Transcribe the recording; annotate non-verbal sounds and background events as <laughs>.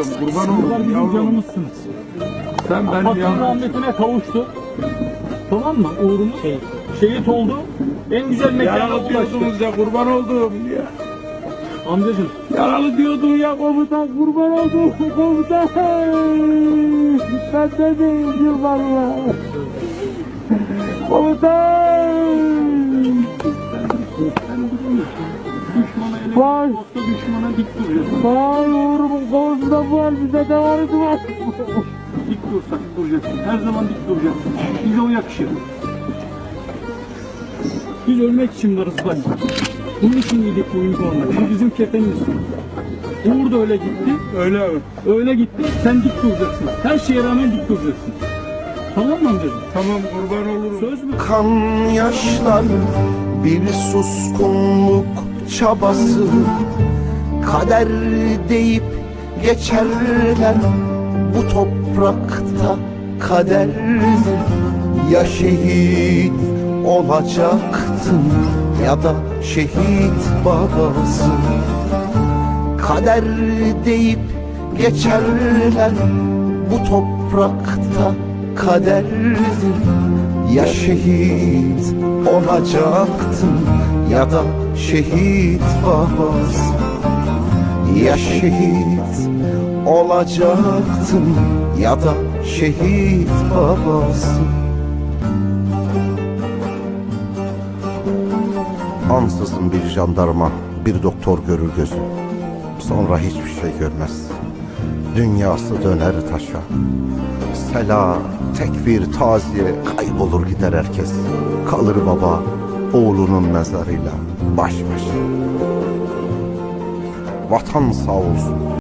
ölürüm. Kurban Sizler bizim yavrum. canımızsınız. Sen benim Hakkın yavrum. rahmetine kavuştu. Tamam mı? Uğrumuz şehit. Şehit oldu. En güzel mekana Yaralı ulaştı. diyordunuz ya kurban oldum ya. Amcacım Yaralı diyordun ya komutan kurban oldum komutan. Sen de değil yıllarla. Komutan. düşmana ele Vay. dosta düşmana dik duracaksın. Vay uğrumun kovusunda var bize de var var. <laughs> Dik dursak duracaksın. Her zaman dik duracaksın. Bize o yakışır. Biz ölmek için varız bak. Bunun için giydik bu uniformayı. Bu bizim kefenimiz. Uğur da öyle gitti. Öyle mi? Öyle gitti. Sen dik duracaksın. Her şeye rağmen dik duracaksın. Tamam mı amcacığım? Tamam kurban olurum. Söz mü? Kan yaşlar bir suskunluk çabası Kader deyip geçerler bu toprakta kaderdir Ya şehit olacaktın ya da şehit babası Kader deyip geçerler bu toprakta kaderdir Ya şehit olacaktın ya da şehit babası Ya şehit olacaktın ya da şehit babası Ansızın bir jandarma, bir doktor görür gözü. Sonra hiçbir şey görmez. Dünyası döner taşa. Sela, tekbir, taziye kaybolur gider herkes. Kalır baba oğlunun mezarıyla baş başa. Vatan sağ olsun.